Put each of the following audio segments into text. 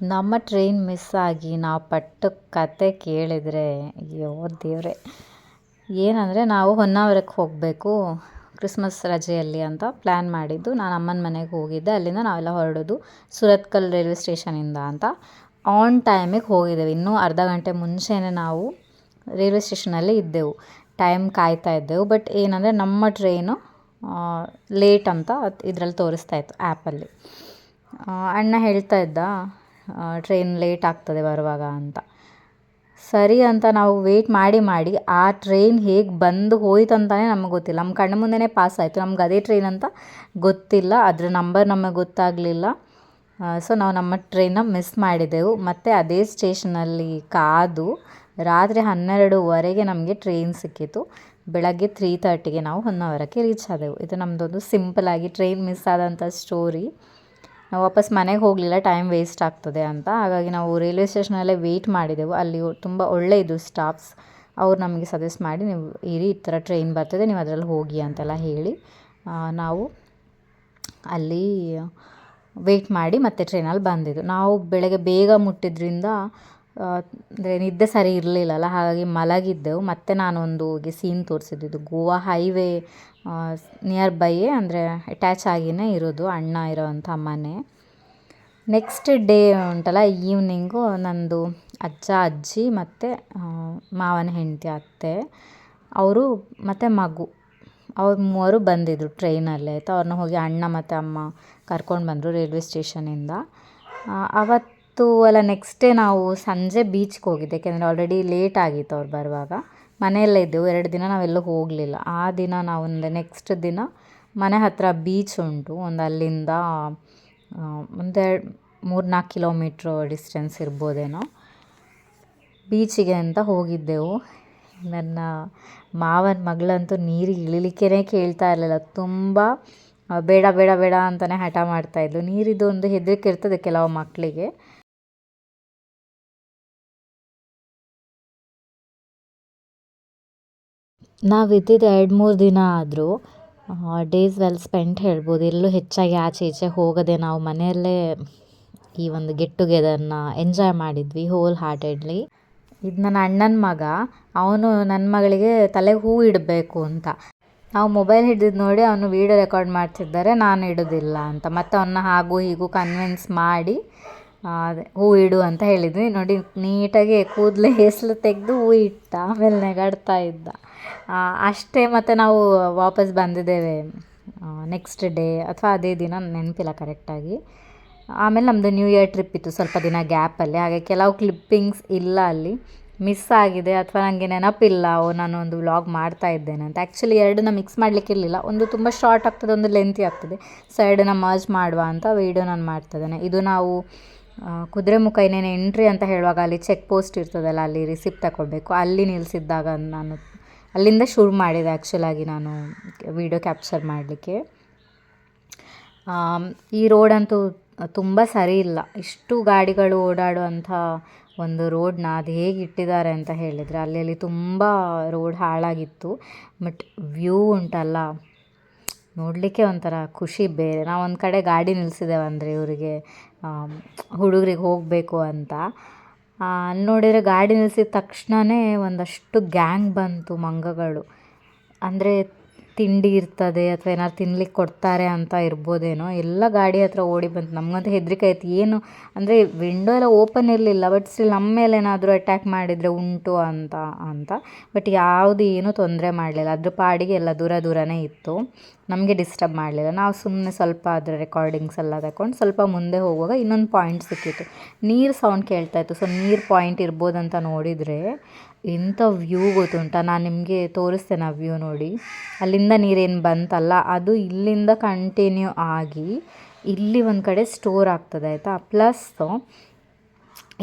ನಮ್ಮ train miss ಆಗಿ ನಾವು ಪಟ್ಟ ಕತೆ ಕೇಳಿದರೆ, ಅಯ್ಯೋ ದೇವರೇ. ಏನಂದರೆ ನಾವು ಹೊನ್ನಾವರಕ್ಕೆ ಹೋಗಬೇಕು ಕ್ರಿಸ್ಮಸ್ ರಜೆಯಲ್ಲಿ ಅಂತ ಪ್ಲ್ಯಾನ್ ಮಾಡಿದ್ದು. ನಾನು ಅಮ್ಮನ ಮನೆಗೆ ಹೋಗಿದ್ದೆ, ಅಲ್ಲಿಂದ ನಾವೆಲ್ಲ ಹೊರಡೋದು ಸುರತ್ಕಲ್ ರೈಲ್ವೆ ಸ್ಟೇಷನಿಂದ ಅಂತ. ಆನ್ ಟೈಮಿಗೆ ಹೋಗಿದ್ದೇವೆ. ಇನ್ನೂ ಅರ್ಧ ಗಂಟೆ ಮುಂಚೆನೇ ನಾವು ರೈಲ್ವೆ ಸ್ಟೇಷನಲ್ಲಿ ಇದ್ದೆವು. ಟೈಮ್ ಕಾಯ್ತಾ ಇದ್ದೆವು. ಬಟ್ ಏನಂದರೆ ನಮ್ಮ ಟ್ರೈನು ಲೇಟ್ ಅಂತ ಇದರಲ್ಲಿ ತೋರಿಸ್ತಾ ಇತ್ತು ಆ್ಯಪಲ್ಲಿ ಅಣ್ಣ ಹೇಳ್ತಾ ಇದ್ದ ಟ್ರೈನ್ ಲೇಟ್ ಆಗ್ತದೆ ಬರುವಾಗ ಅಂತ. ಸರಿ ಅಂತ ನಾವು ವೇಟ್ ಮಾಡಿ ಮಾಡಿ ಆ ಟ್ರೈನ್ ಹೇಗೆ ಬಂದು ಹೋಯ್ತು ಅಂತಲೇ ನಮಗೆ ಗೊತ್ತಿಲ್ಲ. ನಮ್ಮ ಕಣ್ಣು ಮುಂದೆನೇ ಪಾಸ್ ಆಯಿತು. ನಮ್ಗೆ ಅದೇ ಟ್ರೈನ್ ಅಂತ ಗೊತ್ತಿಲ್ಲ. ಅದರ ನಂಬರ್ ನಮಗೆ ಗೊತ್ತಾಗಲಿಲ್ಲ. ಸೊ ನಾವು ನಮ್ಮ ಟ್ರೈನ್ನ ಮಿಸ್ ಮಾಡಿದೆವು. ಮತ್ತು ಅದೇ ಸ್ಟೇಷನಲ್ಲಿ ಕಾದು ರಾತ್ರಿ ಹನ್ನೆರಡುವರೆಗೆ ನಮಗೆ ಟ್ರೈನ್ ಸಿಕ್ಕಿತು. ಬೆಳಗ್ಗೆ ತ್ರೀ ತರ್ಟಿಗೆ ನಾವು ಹೊನ್ನಾವರಕ್ಕೆ ರೀಚ್ ಆದೆವು. ಇದು ನಮ್ಮದೊಂದು ಆಗಿ ಟ್ರೈನ್ ಮಿಸ್ ಆದಂಥ ಸ್ಟೋರಿ ನಾವು ವಾಪಸ್ ಮನೆಗೆ ಹೋಗಲಿಲ್ಲ ಟೈಮ್ ವೇಸ್ಟ್ ಆಗ್ತದೆ ಅಂತ. ಹಾಗಾಗಿ ನಾವು ರೈಲ್ವೆ ಸ್ಟೇಷನಲ್ಲೇ ವೆಯ್ಟ್ ಮಾಡಿದೆವು. ಅಲ್ಲಿ ತುಂಬ ಒಳ್ಳೆಯದು ಸ್ಟಾಫ್ಸ್ ಅವ್ರು ನಮಗೆ ಸಜೆಸ್ಟ್ ಮಾಡಿ, ನೀವು ಇರಿ, ಈ ಥರ ಟ್ರೈನ್ ಬರ್ತದೆ, ನೀವು ಅದರಲ್ಲಿ ಹೋಗಿ ಅಂತೆಲ್ಲ ಹೇಳಿ ನಾವು ಅಲ್ಲಿ ವೆಯ್ಟ್ ಮಾಡಿ ಮತ್ತೆ ಟ್ರೈನಲ್ಲಿ ಬಂದಿದ್ದು. ನಾವು ಬೆಳಗ್ಗೆ ಬೇಗ ಮುಟ್ಟಿದ್ರಿಂದ ಅಂದರೆ ನಿದ್ದೆ ಸರಿ ಇರಲಿಲ್ಲಲ್ಲ. ಹಾಗಾಗಿ ಮಲಗಿದ್ದೆವು. ಮತ್ತೆ ನಾನೊಂದು ಸೀನ್ ತೋರಿಸಿದ್ದು. ಗೋವಾ ಹೈವೇ ನಿಯರ್ ಬೈಯೇ ಅಂದರೆ ಅಟ್ಯಾಚ್ ಆಗಿಯೇ ಇರೋದು ಅಣ್ಣ ಇರೋವಂಥ ಮನೆ. ನೆಕ್ಸ್ಟ್ ಡೇ ಉಂಟಲ್ಲ ಈವ್ನಿಂಗು ನಂದು ಅಜ್ಜ, ಅಜ್ಜಿ ಮತ್ತು ಮಾವನ ಹೆಂಡತಿ, ಅತ್ತೆ. ಅವರು ಮತ್ತು ಮಗು. ಅವ್ರು ಮೂವರು ಬಂದಿದ್ದರು ಟ್ರೈನಲ್ಲಿ ಆಯಿತಾ ಅವ್ರನ್ನ ಹೋಗಿ ಅಣ್ಣ ಮತ್ತು ಅಮ್ಮ ಕರ್ಕೊಂಡು ಬಂದರು ರೈಲ್ವೆ ಸ್ಟೇಷನಿಂದ ಅವತ್ತು ಅಲ್ಲ ನೆಕ್ಸ್ಟ್ ಡೇ ನಾವು ಸಂಜೆ ಬೀಚ್ಗೆ ಹೋಗಿದ್ದೆ. ಯಾಕೆಂದರೆ ಆಲ್ರೆಡಿ ಲೇಟ್ ಆಗಿತ್ತು ಅವ್ರು ಬರುವಾಗ. ಮನೆಯಲ್ಲೇ ಇದ್ದೆವು. ಎರಡು ದಿನ ನಾವೆಲ್ಲೂ ಹೋಗಲಿಲ್ಲ. ಆ ದಿನ ನಾವೊಂದು ನೆಕ್ಸ್ಟ್ ದಿನ ಮನೆ ಹತ್ತಿರ ಬೀಚ್ ಉಂಟು. ಒಂದು ಅಲ್ಲಿಂದ ಒಂದು ಮೂರು ನಾಲ್ಕು ಕಿಲೋಮೀಟ್ರು ಡಿಸ್ಟೆನ್ಸ್ ಇರ್ಬೋದೇನೋ. ಬೀಚಿಗೆ ಅಂತ ಹೋಗಿದ್ದೆವು. ನನ್ನ ಮಾವನ ಮಗಳಂತೂ ನೀರಿಗೆ ಇಳಿಲಿಕ್ಕೇ ಕೇಳ್ತಾ ಇರಲಿಲ್ಲ. ತುಂಬ ಬೇಡ ಬೇಡ ಬೇಡ ಅಂತಲೇ ಹಠ ಮಾಡ್ತಾಯಿದ್ಲು ನೀರಿದ್ದು ಒಂದು ಹೆದರಿಕೆ ಇರ್ತದೆ ಕೆಲವು ಮಕ್ಕಳಿಗೆ ನಾವು ಇದ್ದಿದ್ದು ಎರಡು ಮೂರು ದಿನ ಆದರೂ ಡೇಸ್ ವೆಲ್ ಸ್ಪೆಂಟ್ ಹೇಳ್ಬೋದು. ಎಲ್ಲೂ ಹೆಚ್ಚಾಗಿ ಆಚೆ ಈಚೆ ಹೋಗದೆ ನಾವು ಮನೆಯಲ್ಲೇ ಈ ಒಂದು ಗೆಟ್ ಟುಗೆದರ್ನ ಎಂಜಾಯ್ ಮಾಡಿದ್ವಿ ಹೋಲ್ ಹಾರ್ಟೆಡ್ಲಿ ಇದು ನನ್ನ ಅಣ್ಣನ ಮಗ, ಅವನು ನನ್ನ ಮಗಳಿಗೆ ತಲೆಗೆ ಹೂ ಇಡಬೇಕು ಅಂತ. ನಾವು ಮೊಬೈಲ್ ಹಿಡಿದಿದ್ದು ನೋಡಿ ಅವನು ವೀಡಿಯೋ ರೆಕಾರ್ಡ್ ಮಾಡ್ತಿದ್ದಾರೆ, ನಾನು ಇಡೋದಿಲ್ಲ ಅಂತ. ಮತ್ತು ಅವನ್ನ ಹಾಗೂ ಹೀಗೂ ಕನ್ವಿನ್ಸ್ ಮಾಡಿ ಅದೇ ಹೂ ಇಡು ಅಂತ ಹೇಳಿದ್ವಿ. ನೋಡಿ, ನೀಟಾಗಿ ಕೂದಲು ಹೆಸಲು ತೆಗೆದು ಹೂ ಇಟ್ಟ, ಆಮೇಲೆ ನೆಗಾಡ್ತಾ ಇದ್ದ. ಅಷ್ಟೇ ಮತ್ತೆ ನಾವು ವಾಪಸ್ ಬಂದಿದ್ದೇವೆ ನೆಕ್ಸ್ಟ್ ಡೇ ಅಥವಾ ಅದೇ ದಿನ, ನೆನಪಿಲ್ಲ ಕರೆಕ್ಟಾಗಿ ಆಮೇಲೆ ನಮ್ಮದು ನ್ಯೂ ಇಯರ್ ಟ್ರಿಪ್ ಇತ್ತು, ಸ್ವಲ್ಪ ದಿನ ಗ್ಯಾಪಲ್ಲಿ ಹಾಗೆ ಕೆಲವು ಕ್ಲಿಪ್ಪಿಂಗ್ಸ್ ಇಲ್ಲ ಅಲ್ಲಿ. ಮಿಸ್ ಆಗಿದೆ, ಅಥವಾ ನನಗೆ ನೆನಪಿಲ್ಲ, ಓ ಒಂದು ವ್ಲಾಗ್ ಮಾಡ್ತಾ ಇದ್ದೇನೆ ಅಂತ. ಆ್ಯಕ್ಚುಲಿ ಎರಡನ್ನ ಮಿಕ್ಸ್ ಮಾಡಲಿಕ್ಕೆ ಇರಲಿಲ್ಲ. ಒಂದು ತುಂಬ ಶಾರ್ಟ್ ಆಗ್ತದೆ, ಒಂದು ಲೆಂತಿ ಆಗ್ತದೆ. ಸೊ ಎರಡನ್ನ ಮರ್ಜ್ ಮಾಡುವ ಅಂತ ವೀಡಿಯೋ ನಾನು ಮಾಡ್ತಾ ಇದ್ದೇನೆ. ಇದು ನಾವು ಕುದುರೆಮುಖ ಇನ್ನೇನು ಎಂಟ್ರಿ ಅಂತ ಹೇಳುವಾಗ ಅಲ್ಲಿ ಚೆಕ್ ಪೋಸ್ಟ್ ಇರ್ತದಲ್ಲ, ಅಲ್ಲಿ ರಿಸಿಪ್ಟ್ ತಗೊಳ್ಬೇಕು ಅಲ್ಲಿ ನಿಲ್ಲಿಸಿದ್ದಾಗ ನಾನು, ಅಲ್ಲಿಂದ ಶುರು ಮಾಡಿದೆ ಆ್ಯಕ್ಚುಲಾಗಿ ನಾನು ವೀಡಿಯೋ ಕ್ಯಾಪ್ಚರ್ ಮಾಡಲಿಕ್ಕೆ. ಈ ರೋಡಂತೂ ತುಂಬ ಸರಿ ಇಲ್ಲ. ಇಷ್ಟು ಗಾಡಿಗಳು ಓಡಾಡುವಂಥ ಒಂದು ರೋಡ್ನ ಅದು ಹೇಗೆ ಇಟ್ಟಿದ್ದಾರೆ ಅಂತ ಹೇಳಿದರೆ, ಅಲ್ಲಿ ತುಂಬ ರೋಡ್ ಹಾಳಾಗಿತ್ತು. ಬಟ್ ವ್ಯೂ ಉಂಟಲ್ಲ. ನೋಡಲಿಕ್ಕೆ ಒಂಥರ ಖುಷಿ ಬೇರೆ. ನಾವು ಒಂದು ಕಡೆ ಗಾಡಿ ನಿಲ್ಸಿದ್ದೇವೆ ಅಂದರೆ ಇವರಿಗೆ ಹುಡುಗರಿಗೆ ಹೋಗಬೇಕು ಅಂತ. ಅಲ್ಲಿ ನೋಡಿದರೆ ಗಾಡಿ ನಿಲ್ಸಿದ ತಕ್ಷಣವೇ ಒಂದಷ್ಟು ಗ್ಯಾಂಗ್ ಬಂತು ಮಂಗಗಳು. ಅಂದರೆ ತಿಂಡಿ ಇರ್ತದೆ ಅಥವಾ ಏನಾದ್ರು ತಿನ್ಲಿಕ್ಕೆ ಕೊಡ್ತಾರೆ ಅಂತ ಇರ್ಬೋದೇನೋ, ಎಲ್ಲ ಗಾಡಿ ಹತ್ರ ಓಡಿ ಬಂತು. ನಮಗಂತೂ ಹೆದರಿಕೆ ಆಯ್ತು. ಏನು, ಅಂದರೆ ವಿಂಡೋ ಎಲ್ಲ ಓಪನ್ ಇರಲಿಲ್ಲ ಬಟ್ ಸ್ಟಿಲ್ ನಮ್ಮ ಮೇಲೆ ಏನಾದರೂ ಅಟ್ಯಾಕ್ ಮಾಡಿದರೆ ಉಂಟು ಅಂತ ಅಂತ. ಬಟ್ ಯಾವುದು ಏನೂ ತೊಂದರೆ ಮಾಡಲಿಲ್ಲ. ಅದ್ರ ಪಾಡಿಗೆ ಎಲ್ಲ ದೂರ ದೂರನೇ ಇತ್ತು. ನಮಗೆ ಡಿಸ್ಟರ್ಬ್ ಮಾಡಲಿಲ್ಲ. ನಾವು ಸುಮ್ಮನೆ ಸ್ವಲ್ಪ ಅದರ ರೆಕಾರ್ಡಿಂಗ್ಸ್ ಎಲ್ಲ ತಗೊಂಡು ಸ್ವಲ್ಪ ಮುಂದೆ ಹೋಗುವಾಗ ಇನ್ನೊಂದು ಪಾಯಿಂಟ್ ಸಿಕ್ಕಿತ್ತು. ನೀರು ಸೌಂಡ್ ಕೇಳ್ತಾ ಇತ್ತು. ಸೊ ನೀರು ಪಾಯಿಂಟ್ ಇರ್ಬೋದಂತ ನೋಡಿದರೆ ಎಂಥ ವ್ಯೂ ಗೊತ್ತುಂಟ. ನಾನು ನಿಮಗೆ ತೋರಿಸ್ತೇನೆ ಆ ವ್ಯೂ ನೋಡಿ. ಅಲ್ಲಿಂದ ನೀರೇನು ಬಂತಲ್ಲ, ಅದು ಇಲ್ಲಿಂದ ಕಂಟಿನ್ಯೂ ಆಗಿ ಇಲ್ಲಿ ಒಂದು ಕಡೆ ಸ್ಟೋರ್ ಆಗ್ತದೆ, ಆಯಿತಾ? ಪ್ಲಸ್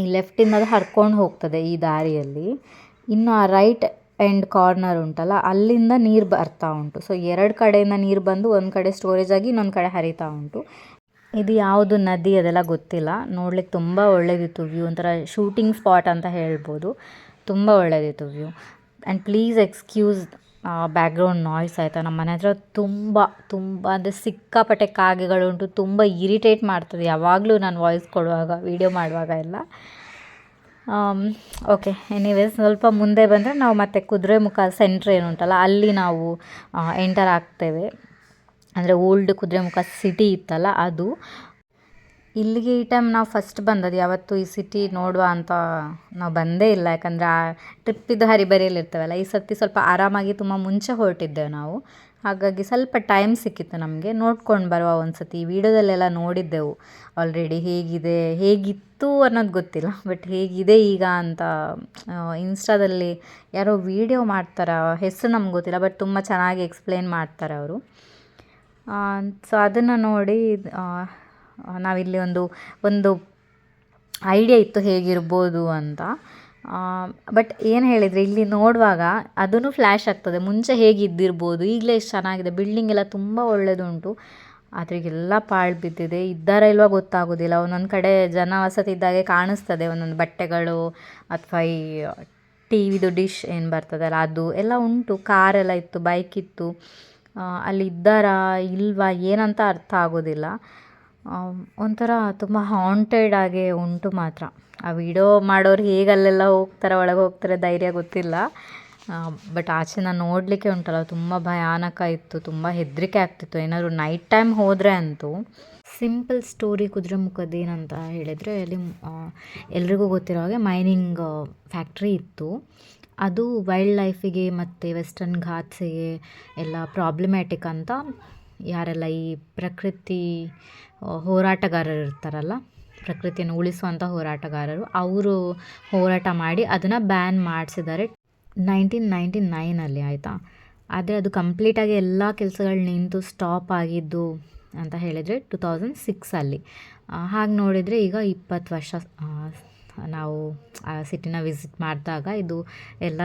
ಈ ಲೆಫ್ಟಿಂದ ಅದು ಹರ್ಕೊಂಡು ಹೋಗ್ತದೆ ಈ ದಾರಿಯಲ್ಲಿ. ಇನ್ನು ಆ ರೈಟ್ ಎಂಡ್ ಕಾರ್ನರ್ ಉಂಟಲ್ಲ, ಅಲ್ಲಿಂದ ನೀರು ಬರ್ತಾ ಉಂಟು. ಸೊ ಎರಡು ಕಡೆಯಿಂದ ನೀರು ಬಂದು ಒಂದು ಕಡೆ ಸ್ಟೋರೇಜ್ ಆಗಿ ಇನ್ನೊಂದು ಕಡೆ ಹರಿತಾ ಉಂಟು. ಇದು ಯಾವುದು ನದಿ ಅದೆಲ್ಲ ಗೊತ್ತಿಲ್ಲ. ನೋಡ್ಲಿಕ್ಕೆ ತುಂಬ ಒಳ್ಳೆಯದಿತ್ತು ವ್ಯೂ ಒಂಥರ ಶೂಟಿಂಗ್ ಸ್ಪಾಟ್ ಅಂತ ಹೇಳ್ಬೋದು. ತುಂಬ ಒಳ್ಳೆಯದಿತ್ತು view and please excuse background noise ಆಯಿತಾ? ನಮ್ಮ ಮನೆ ಹತ್ರ ತುಂಬ ತುಂಬ, ಅಂದರೆ ಸಿಕ್ಕಾಪಟ್ಟೆ ಕಾಗೆಗಳುಂಟು. ತುಂಬ ಇರಿಟೇಟ್ ಮಾಡ್ತದೆ ಯಾವಾಗಲೂ ನಾನು ವಾಯ್ಸ್ ಕೊಡುವಾಗ ವೀಡಿಯೋ ಮಾಡುವಾಗ ಎಲ್ಲ. ಓಕೆ ಎನಿವೇಸ್ ಸ್ವಲ್ಪ ಮುಂದೆ ಬಂದರೆ ನಾವು ಮತ್ತೆ ಕುದುರೆಮುಖ ಸೆಂಟ್ರ್ ಏನು ಉಂಟಲ್ಲ, ಅಲ್ಲಿ ನಾವು ಎಂಟರ್ ಆಗ್ತೇವೆ. ಅಂದರೆ ಓಲ್ಡ್ ಕುದುರೆಮುಖ ಸಿಟಿ ಇತ್ತಲ್ಲ ಅದು. ಇಲ್ಲಿಗೆ ಈ ಟೈಮ್ ನಾವು ಫಸ್ಟ್ ಬಂದದ್ದು, ಯಾವತ್ತು ಈ ಸಿಟಿ ನೋಡುವ ಅಂತ ನಾವು ಬಂದೇ ಇಲ್ಲ. ಯಾಕಂದರೆ ಆ ಟ್ರಿಪ್ಪಿದ್ದು ಹರಿಬರಿಯಲ್ಲಿ ಇರ್ತೇವಲ್ಲ ಈ ಸರ್ತಿ ಸ್ವಲ್ಪ ಆರಾಮಾಗಿ ತುಂಬ ಮುಂಚೆ ಹೊರಟಿದ್ದೇವೆ ನಾವು. ಹಾಗಾಗಿ ಸ್ವಲ್ಪ ಟೈಮ್ ಸಿಕ್ಕಿತ್ತು ನಮಗೆ. ನೋಡ್ಕೊಂಡು ಬರುವ ಒಂದು ಸತಿ ವೀಡಿಯೋದಲ್ಲೆಲ್ಲ ನೋಡಿದ್ದೆವು. ಆಲ್ರೆಡಿ ಹೇಗಿದೆ, ಹೇಗಿತ್ತು ಅನ್ನೋದು ಗೊತ್ತಿಲ್ಲ. ಬಟ್ ಹೇಗಿದೆ ಈಗ ಅಂತ ಇನ್ಸ್ಟಾದಲ್ಲಿ ಯಾರೋ ವೀಡಿಯೋ ಮಾಡ್ತಾರ, ಹೆಸರು ನಮ್ಗೆ ಗೊತ್ತಿಲ್ಲ ಬಟ್ ತುಂಬ ಚೆನ್ನಾಗಿ ಎಕ್ಸ್ಪ್ಲೇನ್ ಮಾಡ್ತಾರೆ ಅವರು. ಸೊ ಅದನ್ನು ನೋಡಿ ನಾವಿಲ್ಲಿ ಒಂದು ಒಂದು ಐಡಿಯಾ ಇತ್ತು ಹೇಗಿರ್ಬೋದು ಅಂತ. ಬಟ್ ಏನು ಹೇಳಿದರೆ, ಇಲ್ಲಿ ನೋಡುವಾಗ ಅದೂ ಫ್ಲ್ಯಾಶ್ ಆಗ್ತದೆ. ಮುಂಚೆ ಹೇಗಿದ್ದಿರ್ಬೋದು, ಈಗಲೇ ಎಷ್ಟು ಚೆನ್ನಾಗಿದೆ. ಬಿಲ್ಡಿಂಗ್ ಎಲ್ಲ ತುಂಬ ಒಳ್ಳೆಯದುಂಟು ಆದರೆ ಎಲ್ಲ ಪಾಳು ಬಿದ್ದಿದೆ. ಇದ್ದಾರಾ ಇಲ್ವಾ ಗೊತ್ತಾಗೋದಿಲ್ಲ. ಒಂದೊಂದು ಕಡೆ ಜನ ವಸತಿ ಇದ್ದಾಗೆ ಕಾಣಿಸ್ತದೆ. ಒಂದೊಂದು ಬಟ್ಟೆಗಳು ಅಥವಾ ಈ ಟಿ ವಿದು ಡಿಶ್ ಏನು ಬರ್ತದಲ್ಲ, ಅದು ಎಲ್ಲ ಉಂಟು. ಕಾರೆಲ್ಲ ಇತ್ತು ಬೈಕ್ ಇತ್ತು. ಅಲ್ಲಿ ಇದ್ದಾರಾ ಇಲ್ವಾ ಏನಂತ ಅರ್ಥ ಆಗೋದಿಲ್ಲ. ಒಂಥರ ತುಂಬ ಹಾಂಟೆಡ್ ಆಗಿ ಉಂಟು ಮಾತ್ರ. ಆ ವಿಡಿಯೋ ಮಾಡೋರು ಹೇಗೆ ಅಲ್ಲೆಲ್ಲ ಹೋಗ್ತಾರೆ, ಒಳಗೆ ಹೋಗ್ತಾರೆ ಧೈರ್ಯ ಗೊತ್ತಿಲ್ಲ. ಬಟ್ ಆಚೆ ನಾನು ನೋಡಲಿಕ್ಕೆ ಉಂಟಲ್ಲ, ತುಂಬ ಭಯಾನಕ ಇತ್ತು, ತುಂಬ ಹೆದರಿಕೆ ಆಗ್ತಿತ್ತು. ಏನಾದರೂ ನೈಟ್ ಟೈಮ್ ಹೋದರೆ ಅಂತೂ. ಸಿಂಪಲ್ ಸ್ಟೋರಿ ಕುದುರೆಮುಖದ್ದು ಏನಂತ ಹೇಳಿದರೆ, ಅಲ್ಲಿ ಎಲ್ರಿಗೂ ಗೊತ್ತಿರೋ ಹಾಗೆ ಮೈನಿಂಗ್ ಫ್ಯಾಕ್ಟ್ರಿ ಇತ್ತು. ಅದು ವೈಲ್ಡ್ ಲೈಫಿಗೆ ಮತ್ತು ವೆಸ್ಟರ್ನ್ ಘಾಟ್ಸಿಗೆ ಎಲ್ಲ ಪ್ರಾಬ್ಲಮ್ಯಾಟಿಕ್ ಅಂತ ಯಾರೆಲ್ಲ ಈ ಪ್ರಕೃತಿ ಹೋರಾಟಗಾರರು ಇರ್ತಾರಲ್ಲ, ಪ್ರಕೃತಿಯನ್ನು ಉಳಿಸುವಂಥ ಹೋರಾಟಗಾರರು, ಅವರು ಹೋರಾಟ ಮಾಡಿ ಅದನ್ನು ಬ್ಯಾನ್ ಮಾಡಿಸಿದ್ದಾರೆ. ನೈನ್ಟೀನ್ ನೈಂಟಿ ನೈನಲ್ಲಿ ಆಯಿತಾ? ಆದರೆ ಅದು ಕಂಪ್ಲೀಟಾಗಿ ಎಲ್ಲ ಕೆಲಸಗಳು ನಿಂತು ಸ್ಟಾಪ್ ಆಗಿದ್ದು ಅಂತ ಹೇಳಿದರೆ ಟು ತೌಸಂಡ್ ಸಿಕ್ಸಲ್ಲಿ ಹಾಗೆ ನೋಡಿದರೆ ಈಗ ಇಪ್ಪತ್ತು ವರ್ಷ ನಾವು ಆ ಸಿಟಿನ ವಿಸಿಟ್ ಮಾಡಿದಾಗ ಇದು ಎಲ್ಲ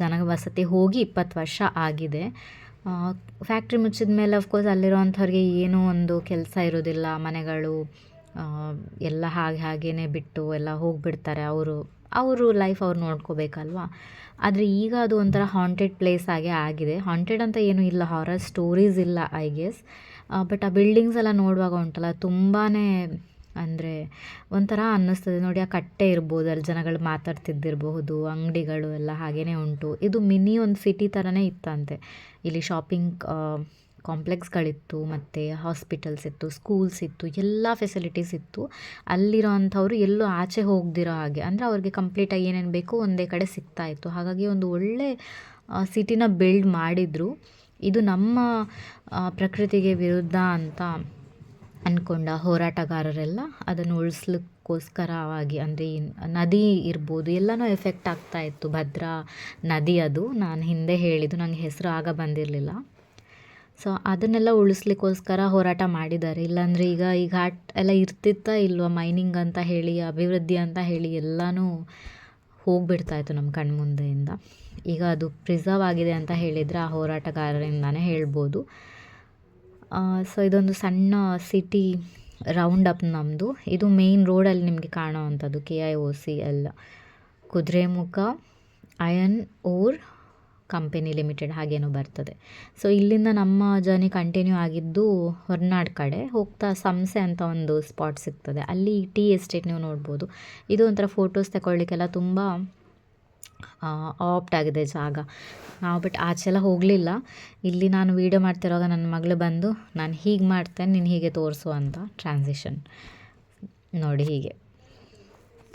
ಜನ ವಸತಿ ಹೋಗಿ ಇಪ್ಪತ್ತು ವರ್ಷ ಆಗಿದೆ. ಫ್ಯಾಕ್ಟ್ರಿ ಮುಚ್ಚಿದ ಮೇಲೆ ಅಫ್ಕೋರ್ಸ್ ಅಲ್ಲಿರೋವಂಥವ್ರಿಗೆ ಏನೂ ಒಂದು ಕೆಲಸ ಇರೋದಿಲ್ಲ. ಮನೆಗಳು ಎಲ್ಲ ಹಾಗೆ ಹಾಗೇ ಬಿಟ್ಟು ಎಲ್ಲ ಹೋಗಿಬಿಡ್ತಾರೆ ಅವರು. ಅವರು ಲೈಫ್ ಅವ್ರು ನೋಡ್ಕೋಬೇಕಲ್ವಾ? ಆದರೆ ಈಗ ಅದು ಒಂಥರ ಹಾಂಟೆಡ್ ಪ್ಲೇಸ್ ಆಗೇ ಆಗಿದೆ. ಹಾಂಟೆಡ್ ಅಂತ ಏನೂ ಇಲ್ಲ ಹಾರರ್ ಸ್ಟೋರೀಸ್ ಇಲ್ಲ ಐ ಗೆಸ್ ಬಟ್ ಆ ಬಿಲ್ಡಿಂಗ್ಸ್ ಎಲ್ಲ ನೋಡುವಾಗ ಉಂಟಲ್ಲ ತುಂಬಾ ಅಂದರೆ ಒಂಥರ ಅನ್ನಿಸ್ತದೆ. ನೋಡಿ, ಆ ಕಟ್ಟೆ ಇರ್ಬೋದು, ಅಲ್ಲಿ ಜನಗಳು ಮಾತಾಡ್ತಿದ್ದಿರಬಹುದು, ಅಂಗಡಿಗಳು ಎಲ್ಲ ಹಾಗೇ ಉಂಟು. ಇದು ಮಿನಿ ಒಂದು ಸಿಟಿ ಥರನೇ ಇತ್ತಂತೆ. ಇಲ್ಲಿ ಶಾಪಿಂಗ್ ಕಾಂಪ್ಲೆಕ್ಸ್ಗಳಿತ್ತು ಮತ್ತು ಹಾಸ್ಪಿಟಲ್ಸ್ ಇತ್ತು ಸ್ಕೂಲ್ಸ್ ಇತ್ತು, ಎಲ್ಲ ಫೆಸಿಲಿಟೀಸ್ ಇತ್ತು. ಅಲ್ಲಿರೋ ಅಂಥವ್ರು ಎಲ್ಲೂ ಆಚೆ ಹೋಗದಿರೋ ಹಾಗೆ. ಅಂದರೆ ಅವ್ರಿಗೆ ಕಂಪ್ಲೀಟಾಗಿ ಏನೇನು ಬೇಕೋ ಒಂದೇ ಕಡೆ ಸಿಗ್ತಾ ಇತ್ತು. ಹಾಗಾಗಿ ಒಂದು ಒಳ್ಳೆ ಸಿಟಿನ ಬಿಲ್ಡ್ ಮಾಡಿದರು. ಇದು ನಮ್ಮ ಪ್ರಕೃತಿಗೆ ವಿರುದ್ಧ ಅಂತ ಅಂದ್ಕೊಂಡ ಹೋರಾಟಗಾರರೆಲ್ಲ ಅದನ್ನು ಉಳಿಸ್ಲಿಕ್ಕೋಸ್ಕರವಾಗಿ ಅಂದರೆ ನದಿ ಇರ್ಬೋದು, ಎಲ್ಲನೂ ಎಫೆಕ್ಟ್ ಆಗ್ತಾ ಇತ್ತು. ಭದ್ರಾ ನದಿ ಅದು, ನಾನು ಹಿಂದೆ ಹೇಳಿದ್ದು ನನಗೆ ಹೆಸರು ಆಗ ಬಂದಿರಲಿಲ್ಲ. ಸೊ ಅದನ್ನೆಲ್ಲ ಉಳಿಸ್ಲಿಕ್ಕೋಸ್ಕರ ಹೋರಾಟ ಮಾಡಿದ್ದಾರೆ. ಇಲ್ಲಾಂದರೆ ಈಗ ಈ ಘಾಟ್ ಎಲ್ಲ ಇರ್ತಿತ್ತಾ ಇಲ್ವ? ಮೈನಿಂಗ್ ಅಂತ ಹೇಳಿ, ಅಭಿವೃದ್ಧಿ ಅಂತ ಹೇಳಿ ಎಲ್ಲನೂ ಹೋಗಿಬಿಡ್ತಾಯಿತ್ತು ನಮ್ಮ ಕಣ್ಮುಂದೆಯಿಂದ. ಈಗ ಅದು ಪ್ರಿಸರ್ವ್ ಆಗಿದೆ ಅಂತ ಹೇಳಿದರೆ ಆ ಹೋರಾಟಗಾರರಿಂದನೇ ಹೇಳ್ಬೋದು. ಸೊ ಇದೊಂದು ಸಣ್ಣ ಸಿಟಿ ರೌಂಡ್ ಅಪ್ ನಮ್ಮದು ಇದು ಮೇಯ್ನ್ ರೋಡಲ್ಲಿ ನಿಮಗೆ ಕಾಣೋ ಅಂಥದ್ದು K I O C L Kudremukh iron ore company limited ಹಾಗೇನೋ ಬರ್ತದೆ. ಸೊ ಇಲ್ಲಿಂದ ನಮ್ಮ ಜರ್ನಿ ಕಂಟಿನ್ಯೂ ಆಗಿದ್ದು ಹೊರನಾಡು ಕಡೆ. ಹೋಗ್ತಾ ಸಂಸೆ ಅಂತ ಒಂದು ಸ್ಪಾಟ್ ಸಿಗ್ತದೆ. ಅಲ್ಲಿ ಟೀ ಎಸ್ಟೇಟ್ ನೀವು ನೋಡ್ಬೋದು. ಇದು ಒಂಥರ ಫೋಟೋಸ್ ತಗೊಳ್ಳಿಕ್ಕೆಲ್ಲ ತುಂಬ ಆಪ್ಟ್ ಆಗಿದೆ ಜಾಗ. ನಾವು ಬಟ್ ಆಚೆಲ್ಲ ಹೋಗಲಿಲ್ಲ. ಇಲ್ಲಿ ನಾನು ವೀಡಿಯೋ ಮಾಡ್ತಿರೋವಾಗ ನನ್ನ ಮಗಳು ಬಂದು, ನಾನು ಹೀಗೆ ಮಾಡ್ತೇನೆ, ನೀನು ಹೀಗೆ ತೋರಿಸು ಅಂತ ಟ್ರಾನ್ಸಿಷನ್ ನೋಡಿ ಹೀಗೆ.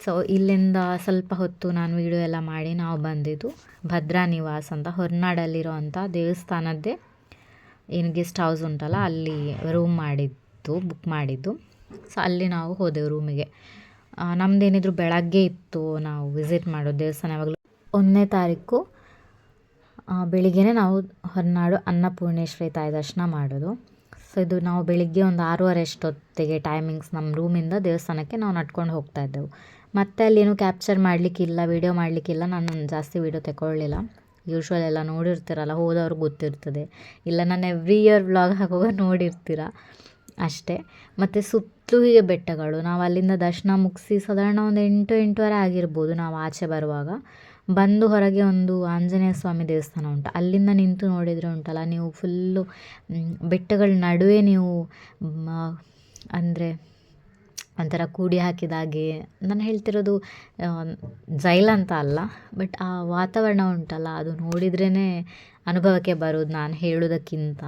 ಸೊ ಇಲ್ಲಿಂದ ಸ್ವಲ್ಪ ಹೊತ್ತು ನಾನು ವೀಡಿಯೋ ಎಲ್ಲ ಮಾಡಿ ನಾವು ಬಂದಿದ್ದು ಭದ್ರಾ ನಿವಾಸ್ ಅಂತ, ಹೊರನಾಡಲ್ಲಿರೋ ಅಂಥ ದೇವಸ್ಥಾನದ್ದೇ ಏನು ಗೆಸ್ಟ್ ಹೌಸ್ ಉಂಟಲ್ಲ, ಅಲ್ಲಿ ರೂಮ್ ಮಾಡಿದ್ದು ಬುಕ್ ಮಾಡಿದ್ದು. ಸೊ ಅಲ್ಲಿ ನಾವು ಹೋದೆವು ರೂಮಿಗೆ ನಮ್ಮದೇನಿದ್ರು ಬೆಳಗ್ಗೆ ಇತ್ತು ನಾವು ವಿಸಿಟ್ ಮಾಡೋ ದೇವಸ್ಥಾನ ಯಾವಾಗಲೂ. ಒಂದನೇ ತಾರೀಕು ಬೆಳಿಗ್ಗೆನೇ ನಾವು ಹೊರನಾಡು ಅನ್ನಪೂರ್ಣೇಶ್ವರಿ ತಾಯಿ ದರ್ಶನ ಮಾಡೋದು. ಸೊ ಇದು ನಾವು ಬೆಳಿಗ್ಗೆ ಒಂದು ಆರೂವರೆ ಅಷ್ಟೊತ್ತಿಗೆ ಟೈಮಿಂಗ್ಸ್ ನಮ್ಮ ರೂಮಿಂದ ದೇವಸ್ಥಾನಕ್ಕೆ ನಾವು ನಡ್ಕೊಂಡು ಹೋಗ್ತಾ ಇದ್ದೆವು. ಮತ್ತೆ ಅಲ್ಲೇನು ಕ್ಯಾಪ್ಚರ್ ಮಾಡಲಿಕ್ಕಿಲ್ಲ ವೀಡಿಯೋ ಮಾಡಲಿಕ್ಕಿಲ್ಲ, ನಾನು ಜಾಸ್ತಿ ವೀಡಿಯೋ ತಗೊಳ್ಳಿಲ್ಲ ಯೂಶ್ವಲ್ ಎಲ್ಲ ನೋಡಿರ್ತೀರಲ್ಲ, ಹೋದವ್ರಿಗೆ ಗೊತ್ತಿರ್ತದೆ. ಇಲ್ಲ, ನಾನು ಎವ್ರಿ ಇಯರ್ ವ್ಲಾಗ್ ಹಾಕುವಾಗ ನೋಡಿರ್ತೀರ ಅಷ್ಟೇ. ಮತ್ತು ಸುತ್ತಲೂ ಹೀಗೆ ಬೆಟ್ಟಗಳು, ನಾವು ಅಲ್ಲಿಂದ ದರ್ಶನ ಮುಗಿಸಿ ಸಾಧಾರಣ ಒಂದು ಎಂಟು, ಎಂಟೂವರೆ ಆಗಿರ್ಬೋದು ನಾವು ಆಚೆ ಬರುವಾಗ. ಬಂದು ಹೊರಗೆ ಒಂದು ಆಂಜನೇಯ ಸ್ವಾಮಿ ದೇವಸ್ಥಾನ ಉಂಟು. ಅಲ್ಲಿಂದ ನಿಂತು ನೋಡಿದರೆ ಉಂಟಲ್ಲ, ನೀವು ಫುಲ್ಲು ಬೆಟ್ಟಗಳ ನಡುವೆ ನೀವು ಅಂದರೆ ಒಂಥರ ಕೂಡಿ ಹಾಕಿದಾಗೆ ನಾನು ಹೇಳ್ತಿರೋದು ಜೈಲ್ ಅಂತ ಅಲ್ಲ, ಬಟ್ ಆ ವಾತಾವರಣ ಉಂಟಲ್ಲ, ಅದು ನೋಡಿದ್ರೇ ಅನುಭವಕ್ಕೆ ಬರೋದು ನಾನು ಹೇಳೋದಕ್ಕಿಂತ.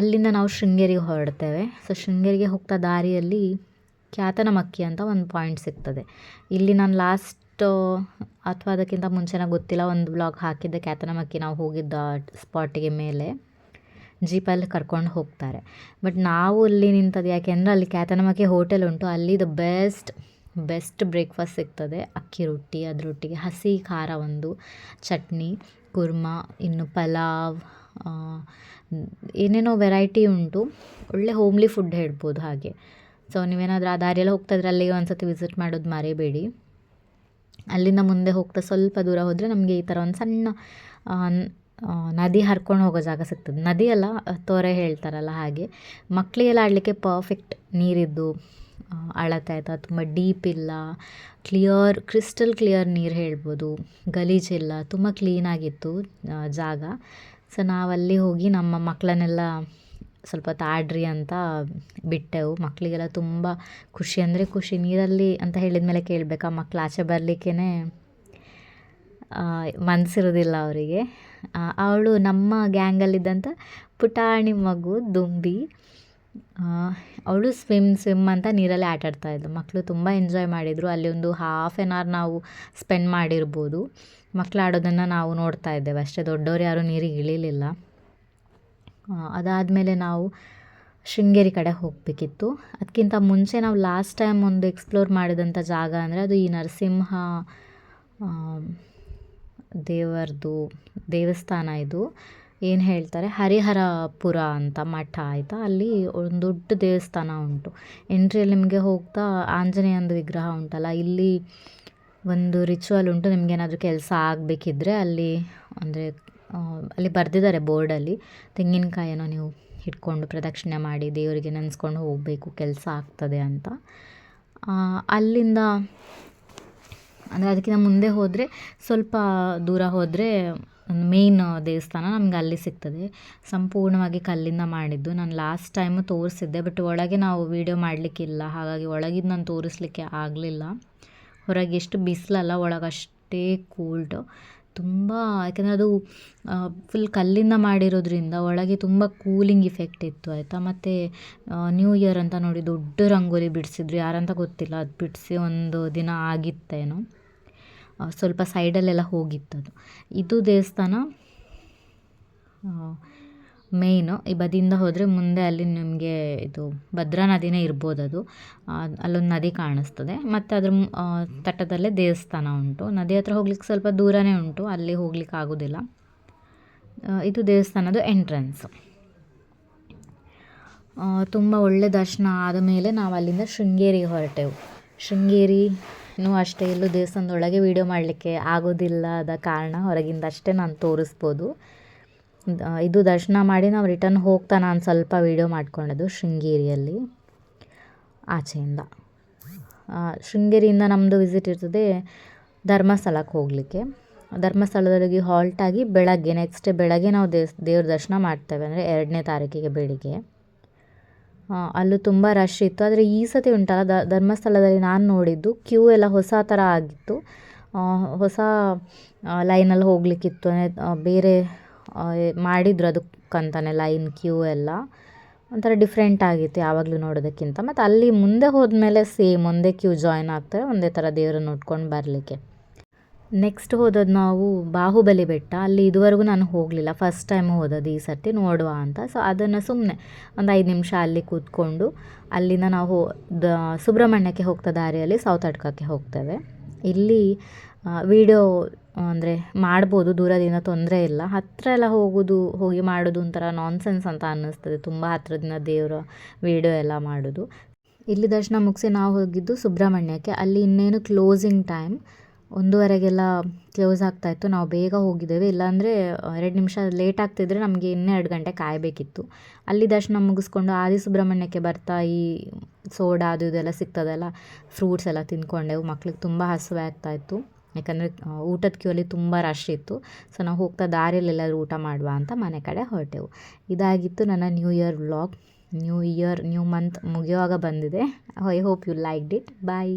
ಅಲ್ಲಿಂದ ನಾವು ಶೃಂಗೇರಿಗೆ ಹೊರಡ್ತೇವೆ. ಸೊ ಶೃಂಗೇರಿಗೆ ಹೋಗ್ತಾ ದಾರಿಯಲ್ಲಿ ಖ್ಯಾತನಮಕ್ಕಿ ಅಂತ ಒಂದು ಪಾಯಿಂಟ್ ಸಿಗ್ತದೆ. ಇಲ್ಲಿ ನಾನು ಲಾಸ್ಟ್ ಅಥವಾ ಅದಕ್ಕಿಂತ ಮುಂಚೆನ ಗೊತ್ತಿಲ್ಲ. ಒಂದು ಬ್ಲಾಗ್ ಹಾಕಿದ್ದೆ ಕ್ಯಾತನಮಕ್ಕಿ ನಾವು ಹೋಗಿದ್ದ ಸ್ಪಾಟಿಗೆ ಮೇಲೆ ಜೀಪಲ್ಲಿ ಕರ್ಕೊಂಡು ಹೋಗ್ತಾರೆ. ಬಟ್ ನಾವು ಅಲ್ಲಿ ನಿಂತದ್ದು ಯಾಕೆಂದರೆ ಅಲ್ಲಿ ಕ್ಯಾತನಮಕ್ಕಿ ಹೋಟೆಲ್ ಉಂಟು. ಅಲ್ಲಿ ದ ಬೆಸ್ಟ್ ಬೆಸ್ಟ್ ಬ್ರೇಕ್ಫಾಸ್ಟ್ ಸಿಗ್ತದೆ. ಅಕ್ಕಿ ರೊಟ್ಟಿ ಅದರೊಟ್ಟಿಗೆ ಹಸಿ ಖಾರ ಒಂದು ಚಟ್ನಿ, ಕುರ್ಮಾ, ಇನ್ನು ಪಲಾವ್ ಏನೇನೋ ವೆರೈಟಿ ಉಂಟು. ಒಳ್ಳೆ ಹೋಮ್ಲಿ ಫುಡ್ ಹೇಳ್ಬೋದು ಹಾಗೆ. ಸೊ ನೀವೇನಾದರೂ ಆ ದಾರಿಯಲ್ಲಿ ಹೋಗ್ತಾ ಇದ್ರೆ ಅಲ್ಲಿಗೆ ಒಂದು ಸತಿ ವಿಸಿಟ್ ಮಾಡೋದು ಮರಿಬೇಡಿ. ಅಲ್ಲಿಂದ ಮುಂದೆ ಹೋಗ್ತಾ ಸ್ವಲ್ಪ ದೂರ ಹೋದರೆ ನಮಗೆ ಈ ಥರ ಒಂದು ಸಣ್ಣ ನದಿ ಹರ್ಕೊಂಡು ಹೋಗೋ ಜಾಗ ಸಿಗ್ತದೆ. ನದಿ ಅಲ್ಲ, ತೊರೆ ಹೇಳ್ತಾರಲ್ಲ ಹಾಗೆ. ಮಕ್ಕಳಿಗೆಲ್ಲ ಆಡಲಿಕ್ಕೆ ಪರ್ಫೆಕ್ಟ್ ನೀರಿದ್ದು ಅಳತೆ ಆಯಿತಾ? ತುಂಬ ಡೀಪ್ ಇಲ್ಲ. ಕ್ಲಿಯರ್ ಕ್ರಿಸ್ಟಲ್ ಕ್ಲಿಯರ್ ನೀರು ಹೇಳ್ಬೋದು. ಗಲೀಜಿಲ್ಲ ತುಂಬ ಕ್ಲೀನಾಗಿತ್ತು ಜಾಗ. ಸೊ ನಾವಲ್ಲಿ ಹೋಗಿ ನಮ್ಮ ಮಕ್ಕಳನ್ನೆಲ್ಲ ಸ್ವಲ್ಪ ತಾಡ್ರಿ ಅಂತ ಬಿಟ್ಟೆವು. ಮಕ್ಕಳಿಗೆಲ್ಲ ತುಂಬ ಖುಷಿ ಅಂದರೆ ಖುಷಿ. ನೀರಲ್ಲಿ ಅಂತ ಹೇಳಿದ ಮೇಲೆ ಕೇಳಬೇಕಾ. ಮಕ್ಳು ಆಚೆ ಬರಲಿಕ್ಕೇ ಮನಸ್ಸಿರೋದಿಲ್ಲ ಅವರಿಗೆ. ಅವಳು ನಮ್ಮ ಗ್ಯಾಂಗಲ್ಲಿದ್ದಂಥ ಪುಟಾಣಿ ಮಗು, ದುಂಬಿ ಅವಳು ಸ್ವಿಮ್ ಸ್ವಿಮ್ ಅಂತ ನೀರಲ್ಲಿ ಆಟಾಡ್ತಾ ಆಡ್ತಾಯಿದ್ಳು ಮಕ್ಕಳು ತುಂಬ ಎಂಜಾಯ್ ಮಾಡಿದರು. ಅಲ್ಲಿ ಒಂದು ಹಾಫ್ ಆನ್ ಅವರ್ ನಾವು ಸ್ಪೆಂಡ್ ಮಾಡಿರ್ಬೋದು. ಮಕ್ಕಳು ಆಡೋದನ್ನು ನಾವು ನೋಡ್ತಾ ಇದ್ದೇವೆ. ಅಷ್ಟೇ ದೊಡ್ಡವ್ರು ಯಾರೂ ನೀರಿಗೆ ಇಳಿಲಿಲ್ಲ. ಅದಾದಮೇಲೆ ನಾವು ಶೃಂಗೇರಿ ಕಡೆ ಹೋಗಬೇಕಿತ್ತು. ಅದಕ್ಕಿಂತ ಮುಂಚೆ ನಾವು ಲಾಸ್ಟ್ ಟೈಮ್ ಒಂದು ಎಕ್ಸ್ಪ್ಲೋರ್ ಮಾಡಿದಂಥ ಜಾಗ ಅಂದರೆ ಅದು ಈ ನರಸಿಂಹ ದೇವರದು ದೇವಸ್ಥಾನ ಇದು. ಏನು ಹೇಳ್ತಾರೆ? ಹರಿಹರಪುರ ಅಂತ ಮಠ ಆಯಿತಾ? ಅಲ್ಲಿ ಒಂದು ದೊಡ್ಡ ದೇವಸ್ಥಾನ ಉಂಟು. ಎಂಟ್ರಿಯಲ್ಲಿ ನಿಮಗೆ ಹೋಗ್ತಾ ಆಂಜನೇಯಂದು ವಿಗ್ರಹ ಉಂಟಲ್ಲ, ಇಲ್ಲಿ ಒಂದು ರಿಚುವಲ್ ಉಂಟು, ನಿಮಗೇನಾದರೂ ಕೆಲಸ ಆಗಬೇಕಿದ್ರೆ ಅಲ್ಲಿ, ಅಂದರೆ ಅಲ್ಲಿ ಬರೆದಿದ್ದಾರೆ ಬೋರ್ಡಲ್ಲಿ ತೆಂಗಿನಕಾಯನ್ನು ನೀವು ಇಟ್ಕೊಂಡು ಪ್ರದಕ್ಷಿಣೆ ಮಾಡಿ ದೇವರಿಗೆ ನೆನೆಸ್ಕೊಂಡು ಹೋಗಬೇಕು, ಕೆಲಸ ಆಗ್ತದೆ ಅಂತ. ಅಲ್ಲಿಂದ, ಅಂದರೆ ಅದಕ್ಕಿಂತ ಮುಂದೆ ಹೋದರೆ, ಸ್ವಲ್ಪ ದೂರ ಹೋದರೆ ಒಂದು ಮೇಯ್ನ್ ದೇವಸ್ಥಾನ ನಮ್ಗೆ ಅಲ್ಲಿ ಸಿಗ್ತದೆ. ಸಂಪೂರ್ಣವಾಗಿ ಕಲ್ಲಿಂದ ಮಾಡಿದ್ದು. ನಾನು ಲಾಸ್ಟ್ ಟೈಮು ತೋರಿಸಿದ್ದೆ ಬಟ್ ಒಳಗೆ ನಾವು ವೀಡಿಯೋ ಮಾಡಲಿಕ್ಕಿಲ್ಲ. ಹಾಗಾಗಿ ಒಳಗಿದ್ದು ನಾನು ತೋರಿಸ್ಲಿಕ್ಕೆ ಆಗಲಿಲ್ಲ. ಹೊರಗೆ ಎಷ್ಟು ಬಿಸಿಲಲ್ಲ, ಒಳಗಷ್ಟೇ ಕೂಲ್ಡ್ ತುಂಬ, ಯಾಕೆಂದರೆ ಅದು ಫುಲ್ ಕಲ್ಲಿಂದ ಮಾಡಿರೋದ್ರಿಂದ ಒಳಗೆ ತುಂಬ ಕೂಲಿಂಗ್ ಇಫೆಕ್ಟ್ ಇತ್ತು, ಆಯಿತಾ? ಮತ್ತು ನ್ಯೂ ಇಯರ್ ಅಂತ ನೋಡಿ ದೊಡ್ಡ ರಂಗೋಲಿ ಬಿಡಿಸಿದ್ರು. ಯಾರಂತ ಗೊತ್ತಿಲ್ಲ, ಅದು ಬಿಡಿಸಿ ಒಂದು ದಿನ ಆಗಿತ್ತೇನೋ? ಸ್ವಲ್ಪ ಸೈಡಲ್ಲೆಲ್ಲ ಹೋಗಿತ್ತದು. ಇದು ದೇವಸ್ಥಾನ ಮೇಯ್ನು. ಈ ಬದಿಯಿಂದ ಹೋದರೆ ಮುಂದೆ ಅಲ್ಲಿ ನಿಮಗೆ ಇದು ಭದ್ರಾ ನದಿನೇ ಇರ್ಬೋದು ಅದು ಅಲ್ಲೊಂದು ನದಿ ಕಾಣಿಸ್ತದೆ. ಮತ್ತು ಅದ್ರ ತಟದಲ್ಲೇ ದೇವಸ್ಥಾನ ಉಂಟು. ನದಿ ಹತ್ರ ಹೋಗ್ಲಿಕ್ಕೆ ಸ್ವಲ್ಪ ದೂರನೇ ಉಂಟು. ಅಲ್ಲಿ ಹೋಗ್ಲಿಕ್ಕೆ ಆಗೋದಿಲ್ಲ. ಇದು ದೇವಸ್ಥಾನದ ಎಂಟ್ರೆನ್ಸ್. ತುಂಬ ಒಳ್ಳೆ ದರ್ಶನ ಆದ ಮೇಲೆ ನಾವು ಅಲ್ಲಿಂದ ಶೃಂಗೇರಿಗೆ ಹೊರಟೆವು. ಶೃಂಗೇರಿ ಅಷ್ಟೇ ಎಲ್ಲೂ ದೇವಸ್ಥಾನದೊಳಗೆ ವೀಡಿಯೋ ಮಾಡಲಿಕ್ಕೆ ಆಗೋದಿಲ್ಲದ ಕಾರಣ ಹೊರಗಿಂದ ಅಷ್ಟೇ ನಾನು ತೋರಿಸ್ಬೋದು. ಇದು ದರ್ಶನ ಮಾಡಿ ನಾವು ರಿಟರ್ನ್ ಹೋಗ್ತಾ ನಾನು ಸ್ವಲ್ಪ ವೀಡಿಯೋ ಮಾಡ್ಕೊಂಡಿದ್ದು ಶೃಂಗೇರಿಯಲ್ಲಿ, ಆಚೆಯಿಂದ. ಶೃಂಗೇರಿಯಿಂದ ನಮ್ಮದು ವಿಸಿಟ್ ಇರ್ತದೆ ಧರ್ಮಸ್ಥಳಕ್ಕೆ ಹೋಗಲಿಕ್ಕೆ. ಧರ್ಮಸ್ಥಳದಲ್ಲಿ ಆಗಿ ಬೆಳಗ್ಗೆ ನೆಕ್ಸ್ಟ್ ಬೆಳಗ್ಗೆ ನಾವು ದೇವ್ಸ್ ದೇವ್ರ ದರ್ಶನ ಮಾಡ್ತೇವೆ, ಅಂದರೆ ಎರಡನೇ ತಾರೀಕಿಗೆ ಬೆಳಿಗ್ಗೆ. ಅಲ್ಲೂ ತುಂಬ ರಶ್ ಇತ್ತು. ಆದರೆ ಈ ಸತಿ ಉಂಟಲ್ಲ ಧರ್ಮಸ್ಥಳದಲ್ಲಿ ನಾನು ನೋಡಿದ್ದು ಕ್ಯೂ ಎಲ್ಲ ಹೊಸ ಥರ ಆಗಿತ್ತು. ಹೊಸ ಲೈನಲ್ಲಿ ಹೋಗಲಿಕ್ಕಿತ್ತು ಬೇರೆ ಮಾಡಿದ್ರು ಅದಕ್ಕಂತಲೇ ಲೈನ್ ಕ್ಯೂ ಎಲ್ಲ. ಒಂಥರ ಡಿಫ್ರೆಂಟ್ ಆಗಿತ್ತು ಯಾವಾಗಲೂ ನೋಡೋದಕ್ಕಿಂತ. ಮತ್ತು ಅಲ್ಲಿ ಮುಂದೆ ಹೋದ್ಮೇಲೆ ಸೇಮ್ ಒಂದೇ ಕ್ಯೂ ಜಾಯ್ನ್ ಆಗ್ತಾರೆ, ಒಂದೇ ಥರ ದೇವ್ರನ್ನ ನೋಡ್ಕೊಂಡು ಬರಲಿಕ್ಕೆ. ನೆಕ್ಸ್ಟ್ ಹೋದದ್ದು ನಾವು ಬಾಹುಬಲಿ ಬೆಟ್ಟ. ಅಲ್ಲಿ ಇದುವರೆಗೂ ನಾನು ಹೋಗಲಿಲ್ಲ. ಫಸ್ಟ್ ಟೈಮ್ ಹೋದದ್ದು ಈ ಸರ್ತಿ ನೋಡುವ ಅಂತ. ಸೊ ಅದನ್ನು ಸುಮ್ಮನೆ ಒಂದು ಐದು ನಿಮಿಷ ಅಲ್ಲಿ ಕೂತ್ಕೊಂಡು, ಅಲ್ಲಿಂದ ನಾವು ಸುಬ್ರಹ್ಮಣ್ಯಕ್ಕೆ ಹೋಗ್ತಾ ದಾರಿಯಲ್ಲಿ ಸೌತ್ ಸೌತಡ್ಕಕ್ಕೆ ಹೋಗ್ತೇವೆ. ಇಲ್ಲಿ ವೀಡಿಯೋ ಅಂದರೆ ಮಾಡ್ಬೋದು, ದೂರದಿಂದ ತೊಂದರೆ ಇಲ್ಲ. ಹತ್ತಿರ ಎಲ್ಲ ಹೋಗೋದು, ಹೋಗಿ ಮಾಡೋದು ಒಂಥರ ನಾನ್ಸೆನ್ಸ್ ಅಂತ ಅನ್ನಿಸ್ತದೆ. ತುಂಬ ಹತ್ತಿರದಿಂದ ದೇವರ ವೀಡಿಯೋ ಎಲ್ಲ ಮಾಡೋದು. ಇಲ್ಲಿ ದರ್ಶನ ಮುಗಿಸಿ ನಾವು ಹೋಗಿದ್ದು ಸುಬ್ರಹ್ಮಣ್ಯಕ್ಕೆ. ಅಲ್ಲಿ ಇನ್ನೇನು ಕ್ಲೋಸಿಂಗ್ ಟೈಮ್ ಒಂದೂವರೆಗೆಲ್ಲ ಕ್ಲೋಸ್ ಆಗ್ತಾಯಿತ್ತು ನಾವು ಬೇಗ ಹೋಗಿದ್ದೇವೆ. ಇಲ್ಲಾಂದರೆ ಎರಡು ನಿಮಿಷ ಲೇಟ್ ಆಗ್ತಿದ್ರೆ ನಮಗೆ ಎರಡು ಗಂಟೆ ಕಾಯಬೇಕಿತ್ತು. ಅಲ್ಲಿ ದರ್ಶನ ಮುಗಿಸ್ಕೊಂಡು ಆದಿ ಸುಬ್ರಹ್ಮಣ್ಯಕ್ಕೆ ಬರ್ತಾ ಈ ಸೋಡಾ ಅದು ಇದೆಲ್ಲ ಸಿಗ್ತದಲ್ಲ ಫ್ರೂಟ್ಸ್ ಎಲ್ಲ ತಿಂದ್ಕೊಂಡೆವು. ಮಕ್ಳಿಗೆ ತುಂಬ ಹಸಿವೆ ಆಗ್ತಾಯಿತ್ತು ಯಾಕಂದರೆ ಊಟದ ಕ್ಯೂಲಿ ತುಂಬ ರಶ್ ಇತ್ತು. ಸೊ ನಾವು ಹೋಗ್ತಾ ದಾರಿಯಲ್ಲೆಲ್ಲಾದ್ರೂ ಊಟ ಮಾಡುವ ಅಂತ ಮನೆ ಕಡೆ ಹೊರಟೆವು. ಇದಾಗಿತ್ತು ನನ್ನ new year vlog new year new month ಮುಗಿಯುವಾಗ ಬಂದಿದೆ. I hope you liked it bye